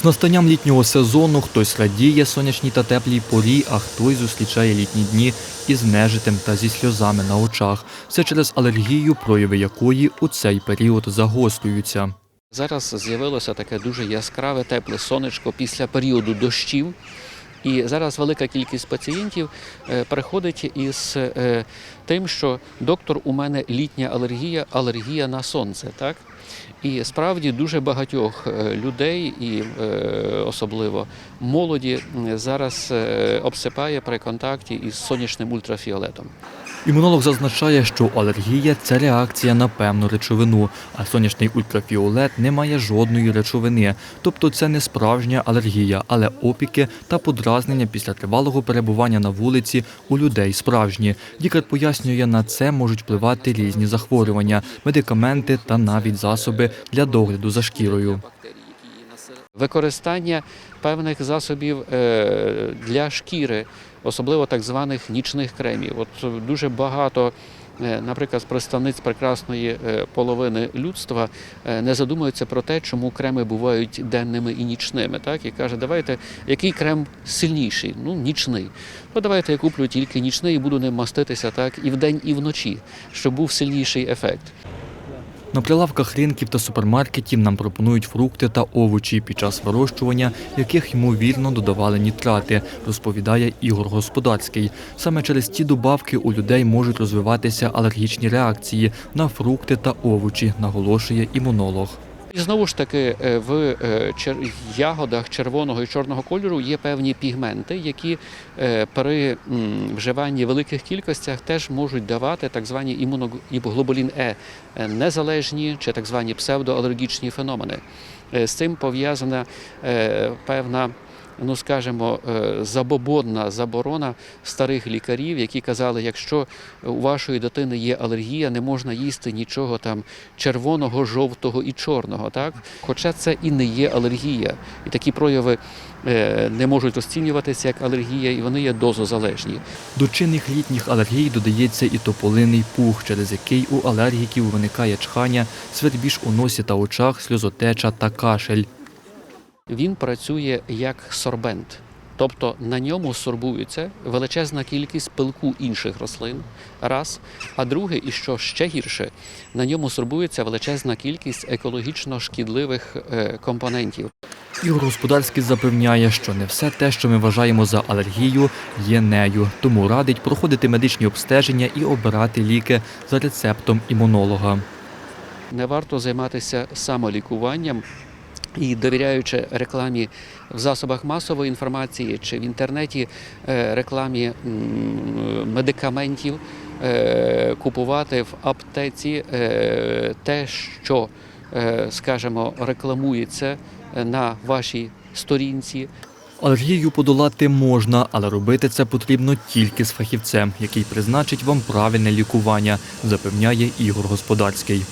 З настанням літнього сезону хтось радіє сонячній та теплій порі, а хтось зустрічає літні дні із нежитим та зі сльозами на очах. Все через алергію, прояви якої у цей період загострюються. Зараз з'явилося таке дуже яскраве тепле сонечко після періоду дощів. І зараз велика кількість пацієнтів е, приходить із е, тим, що доктор, у мене літня алергія, алергія на сонце. Так? І справді дуже багатьох е, людей, і е, особливо молоді, зараз е, обсипає при контакті із сонячним ультрафіолетом. Імунолог зазначає, що алергія це реакція на певну речовину, а сонячний ультрафіолет не має жодної речовини. Тобто це не справжня алергія, але опіки та подразнення після тривалого перебування на вулиці у людей справжні. Лікар пояснює, на це можуть впливати різні захворювання, медикаменти та навіть засоби для догляду за шкірою. Використання певних засобів е, для шкіри, особливо так званих нічних кремів. От дуже багато, е, наприклад, представниць прекрасної е, половини людства не задумуються про те, чому креми бувають денними і нічними. Так і каже, давайте який крем сильніший? Ну, нічний. Ну давайте я куплю тільки нічний і буду ним маститися так і вдень, і вночі, щоб був сильніший ефект. На прилавках ринків та супермаркетів нам пропонують фрукти та овочі, під час вирощування яких ймовірно додавали нітрати, розповідає Ігор Господарський. Саме через ті добавки у людей можуть розвиватися алергічні реакції на фрукти та овочі, наголошує імунолог. І знову ж таки, е, в е, ягодах червоного і чорного кольору є певні пігменти, які е, при вживанні великих кількостях теж можуть давати так звані імуноглобулін Е незалежні чи так звані псевдоалергічні феномени. З цим пов'язана певна. Ну, скажімо, е, забобонна заборона старих лікарів, які казали, якщо у вашої дитини є алергія, не можна їсти нічого там червоного, жовтого і чорного. Так? Хоча це і не є алергія. І такі прояви е, не можуть розцінюватися як алергія, і вони є дозозалежні. До чинних літніх алергій додається і тополиний пух, через який у алергіків виникає чхання, свербіж у носі та очах, сльозотеча та кашель. Він працює як сорбент. Тобто на ньому сорбується величезна кількість пилку інших рослин, раз. А друге, і що ще гірше, на ньому сорбується величезна кількість екологічно шкідливих е, компонентів. Ігор Господарський запевняє, що не все те, що ми вважаємо за алергію, є нею. Тому радить проходити медичні обстеження і обирати ліки за рецептом імунолога. Не варто займатися самолікуванням і довіряючи рекламі в засобах масової інформації чи в інтернеті е, рекламі медикаментів, е, купувати в аптеці е, те, що, скажімо, рекламується на вашій сторінці. Алергію подолати можна, але робити це потрібно тільки з фахівцем, який призначить вам правильне лікування, запевняє Ігор Господарський.